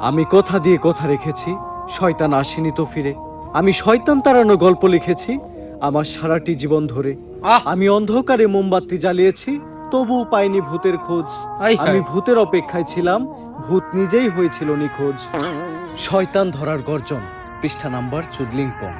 আমি কথা দিয়ে কথা রেখেছি শয়তান আসেনি তো ফিরে। আমি শয়তান তাড়ানো গল্প লিখেছি আমার সারাটি জীবন ধরে! আমি অন্ধকারে মোমবাতি জ্বালিয়েছি তবু পাইনি ভূতের খোঁজ। আমি ভূতের অপেক্ষায় ছিলাম ভূত নিজেই হয়েছিল নিখোঁজ। শয়তান ধরার গর্জন। পৃষ্ঠা নাম্বার চুদলিং পং।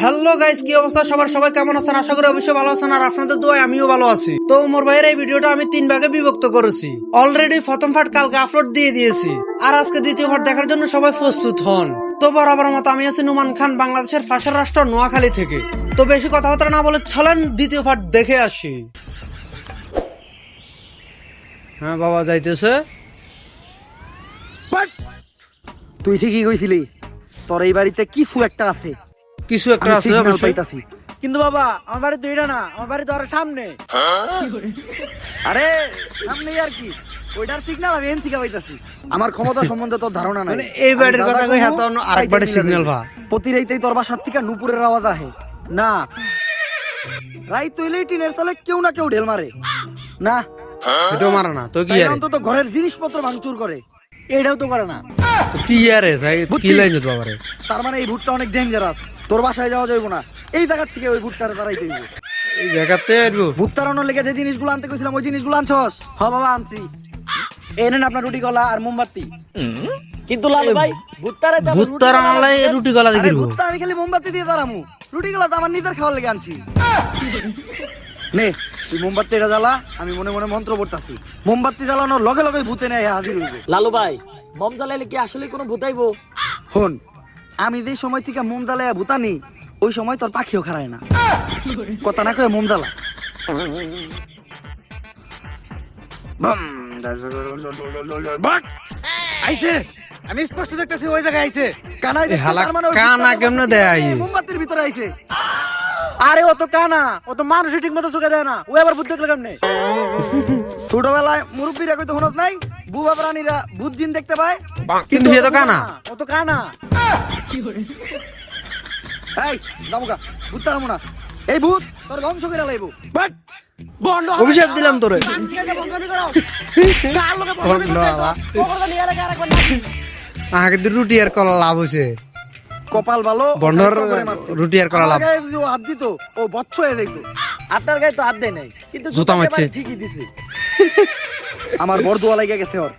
হ্যালো গাইস কি অবস্থা? সবার সবাই কেমন আছেন? আশা করি অবশ্যই ভালো আছেন। আর আপনাদের দোয়ায় আমিও ভালো আছি। তো মোর ভাইয়ের এই ভিডিওটা আমি তিন ভাগে বিভক্ত করেছি। অলরেডি প্রথম পার্ট কালকে আপলোড দিয়ে দিয়েছি। আর আজকে দ্বিতীয় পার্ট দেখার জন্য সবাই প্রস্তুত হন। তো বরাবর মতো আমি আছি নুমান খান বাংলাদেশের ফাঁসের রাষ্ট্র নোয়াখালী থেকে। তো বেশি কথাবার্তা না বলে চলেন দ্বিতীয় পার্ট দেখে আসি। হ্যাঁ বাবা যাইতেছে। তুই ঠিকই কইছিলি তোর এই বাড়িতে কিছু একটা আছে। কিছু একটা আছে অবশ্যই। পাইতাছি। কিন্তু বাবা আমার বাড়ি দুইটা না আমার বাড়ি ধরে সামনে। আরে সামনে আর কি? ওইটার সিগন্যাল আমি এন থেকে পাইতাছি। আমার ক্ষমতা সম্বন্ধে তোর ধারণা নাই। মানে এই বাড়ির কথা কই হাতে অন্য আরেক বাড়ির দেই। ভা। প্রতি রাইতেই তোর বাসার থেকে নুপুরের আওয়াজ আহে। না। রাই তৈলেই টিনের তলে কেউ না কেউ ঢেল মারে। না। এটাও মারা না। তো কি আরে? অন্তত ঘরের জিনিসপত্র ভাঙচুর করে। এটাও তো করে না। তো কি আরে কি লাইন যেত বাবারে তার মানে এই ভুটটা অনেক ডেঞ্জারাস তোর বাসায় যাওয়া যাইব না। এই জায়গার থেকে ওই ভুট্টারে তারাই দেব এই জায়গাতে আসব? লেগে যে জিনিসগুলো আনতে কইছিলাম ওই জিনিসগুলো আনছস? হ বাবা আনছি। এই নেন আপনার রুটি কলা আর মোমবাতি। কিন্তু লালু ভাই ভুট্টারে তো কলা আনলাই রুটি গলা আরে দেখিব ভুট্টা আমি খালি মোমবাতি দিয়ে দাঁড়ামু। রুটি গুলো তো আমার নিজের খাওয়ার লেগে আনছি। নে তুই মোমবাতিটা জ্বালা আমি মনে মনে মন্ত্র পড়তাছি। মোমবাতি জ্বালানোর লগে লগে ভূতে নেয় হাজির হইবে। লালু ভাই মম জ্বালাইলে কি আসলে কোনো ভূতাইবো হন আমি যেই সময় থেকে মোম জ্বালাইয়া ভূতানি ওই সময় তোর পাখিও খারায় না। কথা না কয়ে মোম জ্বালা। বাম। আইছে! আমি স্পষ্ট দেখতেছি ওই জায়গায় আইছে। মানে কানা কেমনে মোমবাতি দেয় মোমবাতির ভিতরে আইছে। আরে ও তো কানা। ও তো মানুষই ঠিক মতো চোখে দেয় না। ও আবার ভূত দেখলে কেমনে? ছোটবেলায় মুরব্বীরা কইতে হনত নাই বুবা প্রাণীরা ভূত জিন দেখতে পায়। কিন্তু সে তো কানা। ও তো কানা। এই দামুকা ভূত তারামু না এই ভূত তোর ধ্বংস করে লাইব। বাট অভিশাপ দিলাম তোরে। কার। আগে রুটি আর কলা লাভ হইছে। কপাল ভালো বন্ডর করে মারছে। রুটি আর আমার লাভ। যদি ও হাত দিত ও বচ্চ হয়ে দেখতো আপনার গায়ে তো হাত দেয় নাই কিন্তু জুতা মারছে। ঠিকই দিছে। আমার বরদুয়া লেগে গেছে ওর।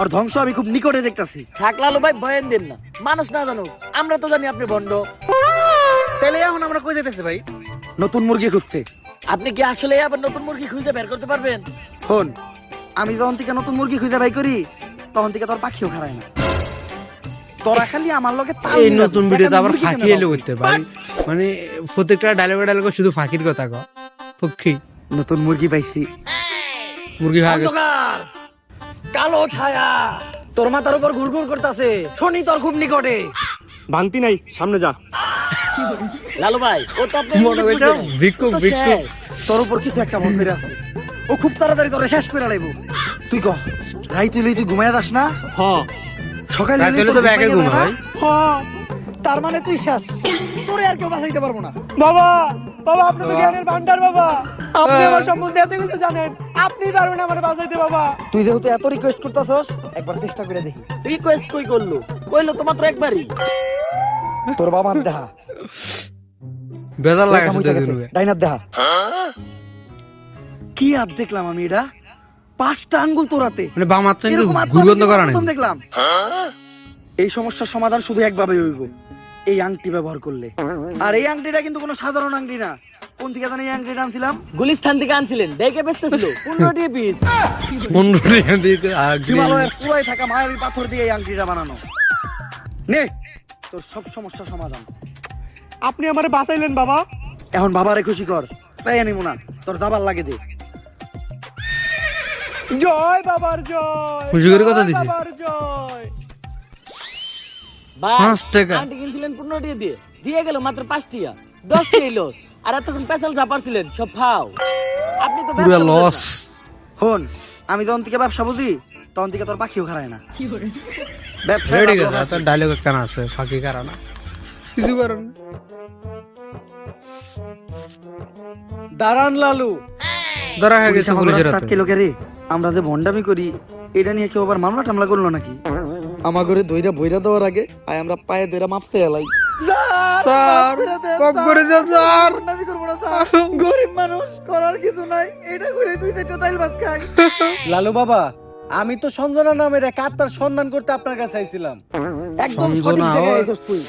ওর ধ্বংস আমি খুব নিকটে দেখতাছি। থাক লালু ভাই ভয়েন দেন না। মানুষ না জানুক আমরা তো জানি আপনি বন্ড তাহলে এখন আমরা কই যেতেছি ভাই? নতুন মুরগি খুঁজতে। আপনি কি আসলে আবার নতুন মুরগি খুঁজে বের করতে পারবেন? হন আমি যখন থেকে নতুন মুরগি খুঁজে বাই করি তখন থেকে তোর পাখিও খারায় না। তোরা খালি আমার লগে তাল এই নতুন ভিডিওতে আবার ফাঁকি এলো করতে পারি মানে প্রত্যেকটা ডায়লগে ডায়লগে শুধু ফাঁকির কথা ক পক্ষী। নতুন মুরগি পাইছি। মুরগি ভাগ কালো ছায়া। তোর মাথার উপর ঘুরঘুর করতেছে। শনি তোর খুব নিকটে। ভাঙতি নাই সামনে যা। লালু ভাই ও তো আপনি মনে হইছে ভিক্ষুক ভিক্ষুক। তোর উপর কিছু একটা মন করে আছে। ও খুব তাড়াতাড়ি তোরে শেষ করে লাইব। তুই কহ রাই তুই লই তুই ঘুমায় যাস না? হ সকালে রাতে হলে তো ব্যাগে ঘুম না? তার মানে তুই শেষ। তোরে আর কেউ বাঁচাইতে পারব না। বাবা বাবা আপনি তো জ্ঞানের ভান্ডার বাবা। আপনি আমার সম্বন্ধে এত কিছু জানেন। আপনি পারবেন আমার বাঁচাইতে বাবা। তুই যেহেতু এত রিকোয়েস্ট করতেছস একবার চেষ্টা করে দেখি। রিকোয়েস্ট কই করল? কইলো তো মাত্র একবারই। তোর বাবার দেহা। বেজার লাগে রেখা মুইতে ডাইনার দেহা। কি আর দেখলাম আমি এটা? পাঁচটা আঙ্গুল তোরাতে মানে বাম হাত করা নেই। দেখলাম। এই সমস্যার সমাধান শুধু একভাবে হইব। এই আংটি ব্যবহার করলে। আর এই আংটিটা কিন্তু কোনো সাধারণ আংটি না। কোন থেকে জানি আংটিটা আনছিলাম? গুলিস্তান থেকে আনছিলেন। দেখে বেচতেছিল। পনেরো টি পিস পনেরো টাকা দিয়ে আগে- হিমালয়ের পুরাই থাকা মায়াবী পাথর দিয়ে এই আংটিটা বানানো। নে তোর সব সমস্যা সমাধান। আপনি আমারে বাঁচাইলেন বাবা। এখন বাবারে খুশি কর। তাই আনিব না। তোর দাবার লাগে দে। জয় বাবার জয়। খুশি করে কথা দিছে। বাবার জয়। ভাই পাঁচ টাকা। আন্টি কিনছিলেন পনেরো টিয়া দিয়ে। দিয়ে গেল মাত্র পাঁচ টিয়া দশ টিয়া লস আর এতক্ষণ পেশাল চাপারছিলেন সব ফাও। আপনি তো পুরো ব্যবসা লস হন আমি যখন থেকে ব্যবসা বুঝি তখন থেকে তোর পাখিও খারায় না। ব্যবসা রেডি গেছে তোর ডায়লগ কেন আছে ফাঁকি কারণ কিছু দাঁড়ান লালু। ধরা হয়ে গেছে পুলিশের হাতে। আটকে লোকে রে আমরা যে ভন্ডামি করি এটা নিয়ে কেউ আবার মামলা টামলা করল নাকি? আমার ঘরে দইরা বইরা দেওয়ার আগে আয় আমরা পায়ে দইরা মাপতে এলাই। স্যার করে স্যার। করব না স্যার। গরিব মানুষ করার কিছু নাই। এটা করে তাইল ভাত খাই। লালু বাবা আমি তো সঞ্জনা নামের এক আত্মার সন্ধান করতে আপনার কাছে আইছিলাম। একদম সঠিক জায়গায় তুই।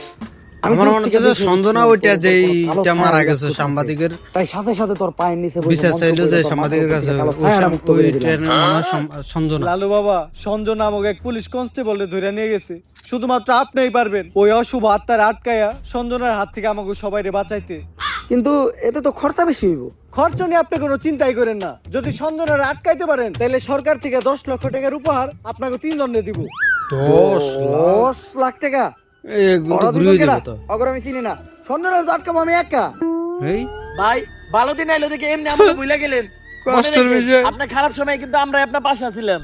আমার মনে হচ্ছে যে দেখে ওইটা তোর যেই কালো টা মারা গেছে সাংবাদিকের। তাই সাথে সাথে তোর পায়ের নিচে বসে বিচার চাইলো যে সাংবাদিকের কাছে হয় সম- সঞ্জনা লালু বাবা নামক এক পুলিশ কনস্টেবল ধরে নিয়ে গেছে। শুধুমাত্র আপনিই পারবেন ওই অশুভ আত্মার আটকায়া সঞ্জনার হাত থেকে আমাকে সবাই বাঁচাইতে। কিন্তু এতে তো খরচা বেশি হইব। খরচ নিয়ে আপনি কোনো চিন্তাই করেন না। যদি সঞ্জনার আটকাইতে পারেন তাহলে সরকার থেকে দশ লক্ষ টাকার উপহার আপনাকে তিন দণ্ডে দিব। দশ দশ লাখ টাকা? অগর আমি চিনি না। আটকাবো আমি একা। এই? ভাই ভালো দিন আইলো দেখে এমনি আমরা ভুলে গেলেন। কষ্টের বিষয়। আপনার খারাপ সময় কিন্তু আমরা আপনার পাশে আছিলাম।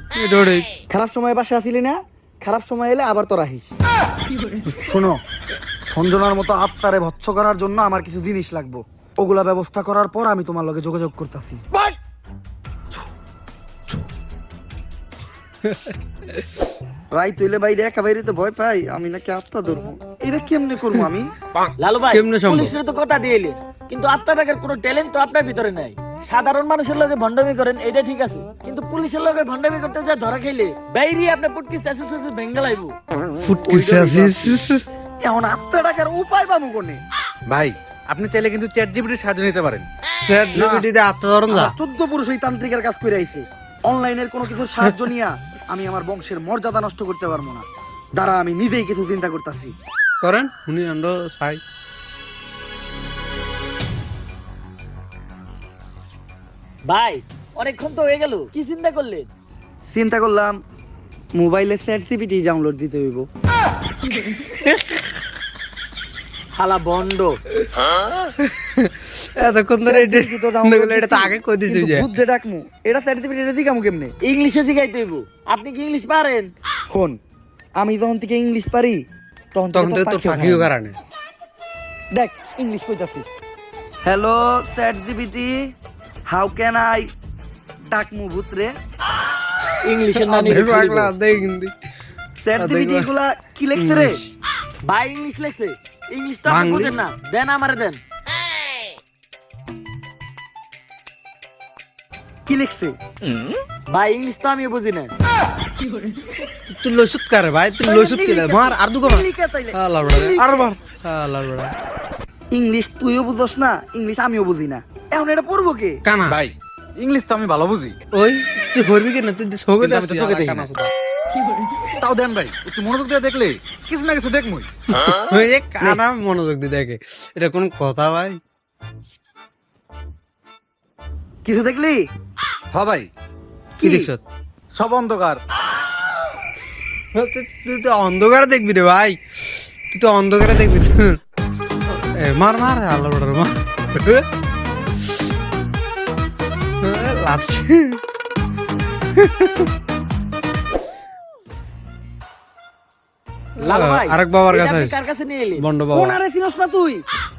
খারাপ সময় বাসে আসিলি না? খারাপ সময় এলে আবার তোরা আহিস। শোনো সঞ্জনার মতো আত্মারে ভৎস করার জন্য আমার কিছু জিনিস লাগবো। ওগুলা ব্যবস্থা করার পর আমি তোমার লগে যোগাযোগ করতেছি। রাই তৈলে বাইরে একা বাইরে তো ভয় পাই আমি নাকি আত্মা ধরবো? এটা কেমনে করব আমি? লালু ভাই কেমনে সম্ভব? পুলিশের তো কথা দিয়ে এলেন কিন্তু টাকার কোনো ট্যালেন্ট তো আপনার ভিতরে নাই। সাধারণ মানুষের লগে ভণ্ডামি করেন এটা ঠিক আছে। কিন্তু পুলিশের লগে ভণ্ডামি করতে যা ধরা খাইলে বাইরে আপনার পুটকি চাষে চাষে ভেঙ্গে লাইব। ফুটকিছে আসিস। এখন আত্মা টাকার উপায় পাবো কোনে? ভাই আপনি চাইলে কিন্তু চ্যাট জিপিটির সাহায্য নিতে পারেন। স্যার জিপিটিতে আত্মধরণ যা। চোদ্দ পুরুষ ওই তান্ত্রিকের কাজ করে আইছে। অনলাইনের কোনো কিছু সাহায্য নিয়া আমি আমার বংশের মর্যাদা নষ্ট করতে পারব না। দ্বারা আমি নিজেই কিছু চিন্তা করতেছি। করেন উনি সাই চাই ভাই অনেকক্ষণ তো হয়ে গেল। কি চিন্তা করলেন? চিন্তা করলাম মোবাইলে চ্যাট জিপিটি ডাউনলোড দিতে হইব। হালা বন্ড এতক্ষণ ধরে এটা এটা তো আগে কই দিছি যে? বুদ্ধে ডাকমু। এটা চ্যাট জিপিটি এটা দিকামু কেমনে? ইংলিশে শিখাইতে হইব আপনি কি ইংলিশ পারেন? ফোন আমি যখন থেকে ইংলিশ পারি তখন তখন থেকে তোর ফাঁকিও কারণে দেখ ইংলিশ কইতাছি। Hello chat GPT how can I ডাকমু ভূতরে? পাগলা দেখ হিন্দি। চ্যাট জিপিটি এগুলা কি লিখছে রে? ভাই ইংলিশ লেখছে? ইংলিশ তো আপনি বুঝেন না। দেন আমারে দেন। কি লিখছে? ভাই ইংলিশ তো আমি বুঝি না। তুই লসুত কারে ভাই? তুই লসুত কে মার আর দুগো মার। আর মার। ইংলিশ তুইও বুঝস না ইংলিশ আমিও বুঝি না। এখন এটা পড়ব কে? কানা। ভাই ইংলিশ তো আমি ভালো বুঝি। ওই তুই করবি কি না? তুই ছবি কিন্তু আমি তো দেখি না। তাও দেন ভাই একটু মনোযোগ দিয়ে দেখলে কিছু না কিছু দেখমই। ওই যে কানা মনোযোগ দিয়ে দেখে এটা কোন কথা ভাই? কিছু দেখলি? হ ভাই। কি দেখছ? সব অন্ধকার। তুই- তো অন্ধকারে দেখবি রে ভাই। তুই তো অন্ধকারে দেখবি। মার মার আল্লাহ বড় মার। এ, লালু ভাই আরেক বাবার কাছে। কার কাছে নিয়ে এলেন? বন্ড বাবা। ওনারে চিনস না তুই?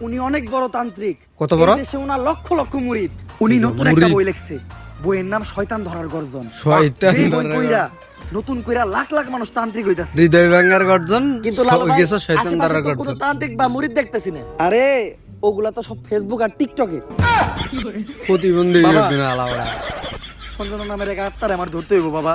উনি অনেক বড় তান্ত্রিক। কত বড়? দেশে ওনার লক্ষ লক্ষ মুরিদ। উনি নতুন একটা বই লিখছে। বইয়ের নাম শয়তান ধরার গর্জন। শয়তান ধরার কইরা নতুন কইরা লাখ লাখ মানুষ তান্ত্রিক হইতাছে। হৃদয় ভাঙ্গার গর্জন কিন্তু লালু ভাই শয়তান আশেপাশে দ্বারা কোনো তান্ত্রিক বা মুরিদ দেখতেছি না। আরে ওগুলা তো সব ফেসবুক আর টিকটকে প্রতিবন্ধী বাবা। সঞ্জনা নামের এক আত্মার আমার ধরতে হইব বাবা।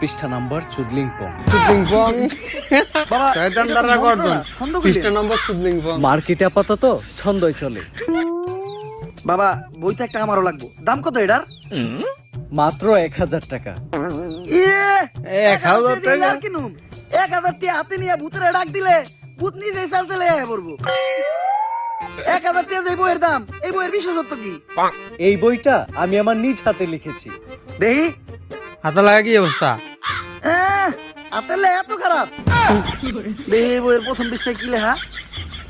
পৃষ্ঠা নাম্বার চুদলিং পং সুদিং পং বাবা শয়তান তো দ্বারা গর্জন। পৃষ্ঠা নম্বর সুদিং পং মার্কেটে আপাতত ছন্দই চলে। বাবা বইটা একটা আমারও লাগবো। দাম কত এটার? মাত্র এক হাজার টাকা। ইয়ে এক হাজার টাকা? কিনুম? এক হাজার টাকা হাতে নিয়ে ভূতের ডাক দিলে ভূত নিজেই চাল চালে পড়ব। এক হাজার টাকা যে বইয়ের দাম। এই বইয়ের বিশেষত্ব কি? এই বইটা আমি আমার নিজ হাতে লিখেছি। দেখি হাতে লাগা কি অবস্থা? আতেলে এত খারাপ? এই বইয়ের প্রথম পৃষ্ঠায় কি লেখা?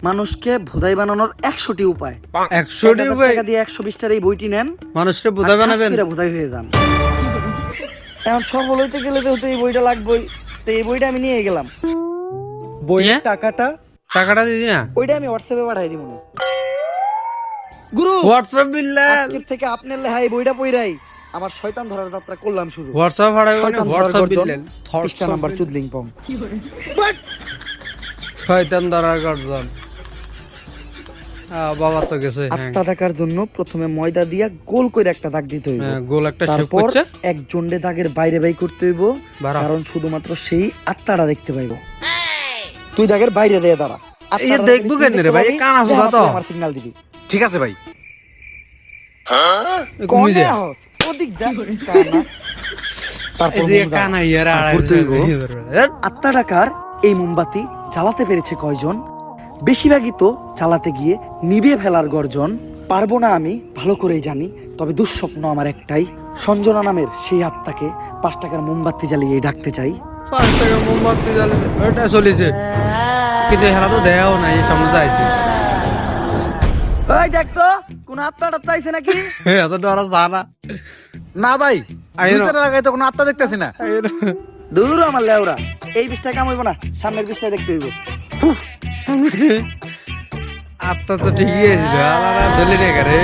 মানুষকে ভোদাই বানানোর একশোটি উপায়। একশোটি এক হাজার টাকা দিয়ে একশো বিশটার এই বইটি নেন মানুষকে বোঝা বানাবেন? ভোদাই হয়ে যান। এখন সফল হইতে গেলে যেহেতু এই বইটা লাগবেই তো এই বইটা আমি নিয়ে গেলাম। বইয়ের ইয়ে? টাকাটা টাকাটা দিদি না? ওইটা আমি হোয়াটসঅ্যাপে পাঠাই দিব গুরু! হোয়াটসঅ্যাপ বিল্লাল! থেকে আপনার লেহা এই বইটা পইরাই। আমার শয়তান ধরার যাত্রা করলাম শুরু হোয়াটসঅ্যাপ হারাবে মানে হোয়াটসঅ্যাপ গর্জন, বিল্লাল নাম্বার চুদলিং পং শয়তান ধরার গর্জন। বাবা তো গেছে হ্যাঁ। আটটা টাকার জন্য প্রথমে ময়দা দিয়া গোল করে একটা দাগ দিতে হইব। হ্যাঁ, গোল একটা শেপ তারপর করছে। এক জন্ডে দাগের বাইরে বাই করতে হইব কারণ শুধুমাত্র সেই আত্মাটা দেখতে পাইব। তুই দাগের বাইরে দিয়ে দাঁড়া। এই দেখব কেন রে ভাই? কানা সুদা তো। আমার সিগন্যাল দিবি। ঠিক আছে ভাই। কমে কনে যায় হস? ওদিক দেখ, তারপর। আত্মা টাকার এই মোমবাতি জ্বালাতে পেরেছে কয়জন? বেশিরভাগই তো চালাতে গিয়ে নিভিয়ে ফেলার গর্জন। পারব না আমি ভালো করেই জানি তবে দুঃস্বপ্ন আমার একটাই। সঞ্জনা নামের সেই আত্মাকে পাঁচ টাকার মোমবাতি জ্বালিয়ে ডাকতে চাই। পাঁচ টাকা মোমবাতি জ্বালে ওটা চলেছে। কিন্তু হেরা তো দেয়াও নাই সামনে যাইছে ওই দেখ তো কোন আত্মাটা আইছে নাকি? এত ডরা যা না। ভাই আমি লাগাই তো কোনো আত্মা দেখতেছি না। দূর আমার লেওরা এই বিষটা কাম হইব না সামনের বিষটা দেখতে হইব। আত্মা তো ঠিকই আছে ধরে রে